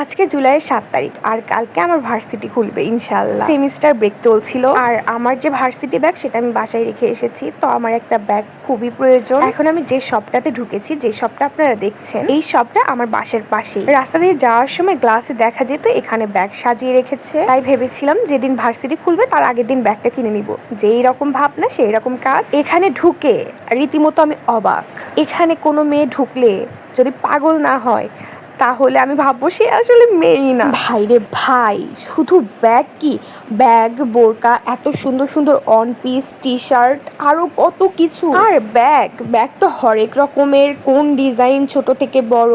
আজকে জুলাইয়ের সাত তারিখ আর কালকে আমার ভার্সিটি খুলবে ইনশাল্লাহ সেমিস্টার ব্রেক চলছিল। আর আমার যে ভার্সিটি ব্যাগ সেটা আমি বাসায় রেখে এসেছি। তো আমার একটা ব্যাগ খুবই প্রয়োজন। এখন আমি যে শপটাতে ঢুকেছি যে শপটা আপনারা দেখছেন এই শপটা আমার বাসের পাশেই। রাস্তা দিয়ে যাওয়ার সময় গ্লাসে দেখা যেত এখানে ব্যাগ সাজিয়ে রেখেছে। তাই ভেবেছিলাম যেদিন ভার্সিটি খুলবে তার আগের দিন ব্যাগটা কিনে নিব। যেই রকম ভাবনা সেই রকম কাজ। এখানে ঢুকে রীতিমতো আমি অবাক। এখানে কোনো মেয়ে ঢুকলে যদি পাগল না হয় তাহলে আমি ভাববো সে আসলে মেয়েই না। ভাই রে ভাই শুধু ব্যাগ কি? ব্যাগ বোরকা এত সুন্দর সুন্দর অন পিস টি শার্ট আরও কত কিছু। আর ব্যাগ ব্যাগ তো হরেক রকমের কোন ডিজাইন ছোট থেকে বড়?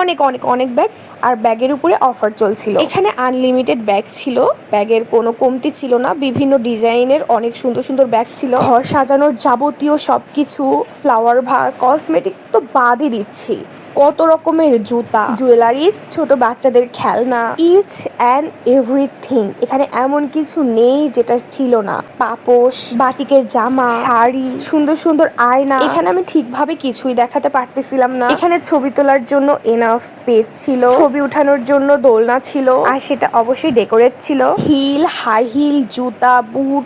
অনেক অনেক অনেক ব্যাগ। আর ব্যাগের উপরে অফার চলছিল। এখানে আনলিমিটেড ব্যাগ ছিল। ব্যাগের কোনো কমতি ছিল না। বিভিন্ন ডিজাইনের অনেক সুন্দর সুন্দর ব্যাগ ছিল। ঘর সাজানোর যাবতীয় সব কিছু ফ্লাওয়ার ভাস কসমেটিক তো বাদই দিচ্ছি। কত রকমের জুতা জুয়েলারিস ছোট বাচ্চাদের খেলনা ইচ অ্যান্ড এভরিথিং এখানে এমন কিছু নেই যেটা ছিল না। পাপোশ, বাটিকের জামা, শাড়ি, সুন্দর সুন্দর আয়না। এখানে আমি ঠিকভাবে কিছুই দেখাতে পারতেছিলাম না। এখানে ছবি তোলার জন্য এনাফ স্পেস ছিল। ছবি উঠানোর জন্য দোলনা ছিল। আর সেটা অবশ্যই ডেকোরেট ছিল। হিল হাই হিল জুতা বুট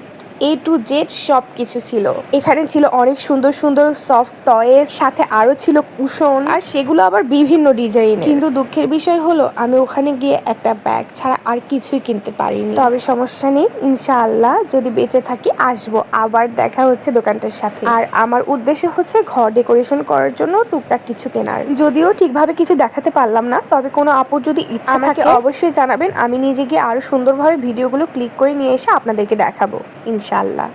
এ টু জেড সব কিছু ছিল। এখানে ছিল অনেক সুন্দর সুন্দর সফট টয়ের সাথে আরও ছিল কুশন আর সেগুলো আবার বিভিন্ন ডিজাইন কিন্তু দুঃখের বিষয় হলো আমি ওখানে গিয়ে একটা ব্যাগ ছাড়া আর কিছুই কিনতে পারিনি। তবে সমস্যা নেই ইনশাআল্লাহ যদি বেঁচে থাকি আসব। আবার দেখা হচ্ছে দোকানটার সাথে। আর আমার উদ্দেশ্য হচ্ছে ঘর ডেকোরেশন করার জন্য টুকটাক কিছু কেনার। যদিও ঠিকভাবে কিছু দেখাতে পারলাম না তবে কোনো আপুর যদি ইচ্ছা থাকে অবশ্যই জানাবেন। আমি নিজে গিয়ে আরও সুন্দরভাবে ভিডিওগুলো ক্লিক করে নিয়ে এসে আপনাদেরকে দেখাবো। ইনশাআল্লাহ।